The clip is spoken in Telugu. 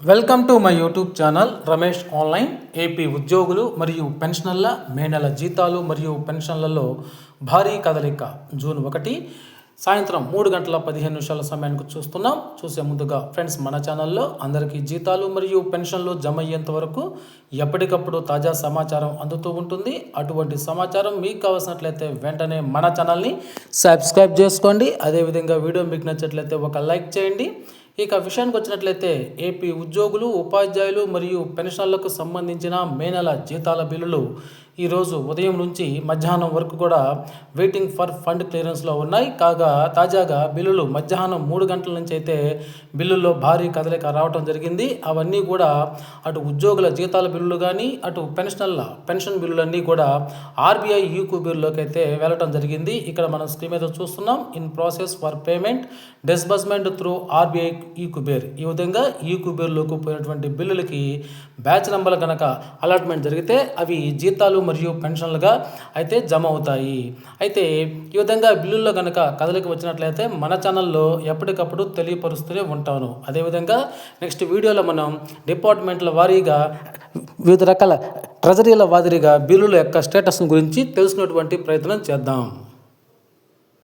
Welcome to my YouTube channel Ramesh online. AP ఉద్యోగులు మరియు పెన్షనర్ల మే నెల జీతాలు మరియు పెన్షన్లలో భారీ కదలిక. జూన్ ఒకటి సాయంత్రం మూడు గంటల పదిహేను నిమిషాల సమయానికి చూస్తున్నాం. చూసే ముందుగా ఫ్రెండ్స్ మన ఛానల్లో అందరికీ జీతాలు మరియు పెన్షన్లు జమ అయ్యేంత వరకు ఎప్పటికప్పుడు తాజా సమాచారం అందుతూ ఉంటుంది. అటువంటి సమాచారం మీకు కావాల్సినట్లయితే వెంటనే మన ఛానల్ని సబ్స్క్రైబ్ చేసుకోండి. అదేవిధంగా వీడియో మీకు నచ్చినట్లయితే ఒక లైక్ చేయండి. ఇక విషయానికి వచ్చినట్లయితే ఏపీ ఉద్యోగులు ఉపాధ్యాయులు మరియు పెన్షన్లకు సంబంధించిన మే నెల జీతాల బిల్లులు ఈరోజు ఉదయం నుంచి మధ్యాహ్నం వరకు కూడా వెయిటింగ్ ఫర్ ఫండ్ క్లియరెన్స్లో ఉన్నాయి. కాగా తాజాగా బిల్లులు మధ్యాహ్నం మూడు గంటల నుంచి అయితే బిల్లుల్లో భారీ కదలిక రావడం జరిగింది. అవన్నీ కూడా అటు ఉద్యోగుల జీతాల బిల్లులు కానీ అటు పెన్షనర్ల పెన్షన్ బిల్లులన్నీ కూడా ఆర్బీఐ యూకూ బిల్లులోకి అయితే వెళ్ళటం జరిగింది. ఇక్కడ మనం స్క్రీన్ మీద చూస్తున్నాం. In process for payment disbursement through RBI e Kuber ఈ విధంగా ఈ కుబేర్లోకి పోయినటువంటి బిల్లులకి బ్యాచ్ నెంబర్లు కనుక అలాట్మెంట్ జరిగితే అవి జీతాలు మరియు పెన్షన్లుగా అయితే జమ అవుతాయి అయితే ఈ విధంగా బిల్లుల్లో కనుక కదలిక వచ్చినట్లయితే మన ఛానల్లో ఎప్పటికప్పుడు తెలియపరుస్తూనే ఉంటాను. అదేవిధంగా నెక్స్ట్ వీడియోలో మనం డిపార్ట్మెంట్ల వారీగా వివిధ రకాల ట్రెజరీల వాదిరిగా బిల్లుల యొక్క స్టేటస్ గురించి తెలిసినటువంటి ప్రయత్నం చేద్దాం.